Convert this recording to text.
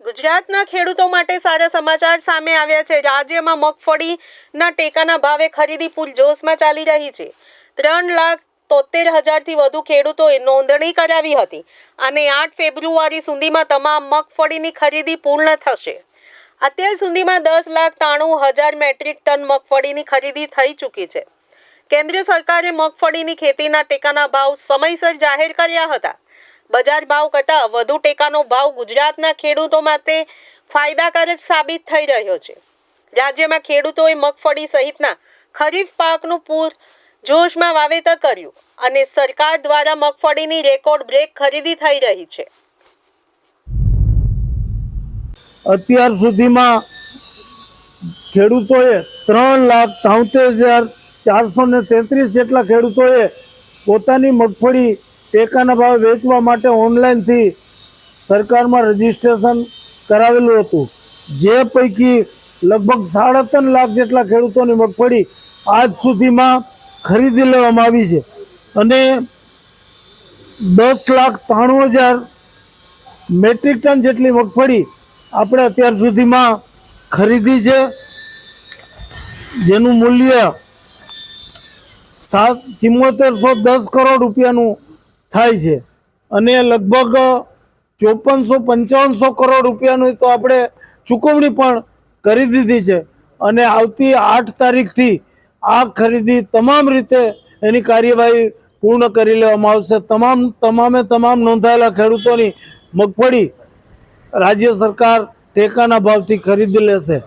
ગુજરાતના ખેડૂતો માટે સારા સમાચાર સામે આવ્યા છે. રાજ્યમાં મગફળીના ટેકાના ભાવે ખરીદી પૂરજોશમાં ચાલી રહી છે. ત્રણ લાખ તોતેર હજારથી વધુ ખેડૂતોએ નોંધણી કરાવી હતી અને આઠ ફેબ્રુઆરી સુધીમાં તમામ મગફળીની ખરીદી પૂર્ણ થશે. અત્યાર સુધીમાં દસ લાખ ત્રાણું હજાર મેટ્રિક ટન મગફળીની ખરીદી થઈ ચૂકી છે. કેન્દ્ર સરકારે મગફળીની ખેતીના ટેકાના ભાવ સમયસર જાહેર કર્યા હતા. બજાર ભાવ કરતાં વધુ ટેકાનો ભાવ ગુજરાતના ખેડૂતો માટે ફાયદાકારક સાબિત થઈ રહ્યો છે. રાજ્યમાં ખેડૂતોએ મગફળી સહિતના ખરીફ પાકનું પૂર જોશમાં વાવેતર કર્યું અને સરકાર દ્વારા મગફળીની રેકોર્ડ બ્રેક ખરીદી થઈ રહી છે. અત્યાર સુધીમાં ખેડૂતોએ ત્રણ લાખ ત્રાઉતેર હજાર ચારસો ને તેત્રીસ જેટલા ખેડૂતોએ પોતાની મગફળી ટેકાના ભાવે વેચવા માટે ઓનલાઈનથી સરકારમાં રજીસ્ટ્રેશન કરાવેલું હતું. જે પૈકી લગભગ સાડા ત્રણ લાખ જેટલા ખેડૂતોની મગફળી આજ સુધીમાં ખરીદી લેવામાં આવી છે. અને દસ લાખ ત્રાણું હજાર મેટ્રિક ટન જેટલી મગફળી આપણે અત્યાર સુધીમાં ખરીદી છે. જેનું મૂલ્ય સાત ચિમ્મોતેરસો દસ કરોડ રૂપિયાનું થાય છે. અને લગભગ ચોપનસો પંચાવનસો કરોડ રૂપિયાનું તો આપણે ચૂકવણી પણ કરી દીધી છે. અને આવતી આઠ તારીખથી આ ખરીદી તમામ રીતે એની કાર્યવાહી પૂર્ણ કરી લેવામાં આવશે. તમામ, તમામે તમામ નોંધાયેલા ખેડૂતોની મગફળી રાજ્ય સરકાર ટેકાના ભાવથી ખરીદી લેશે.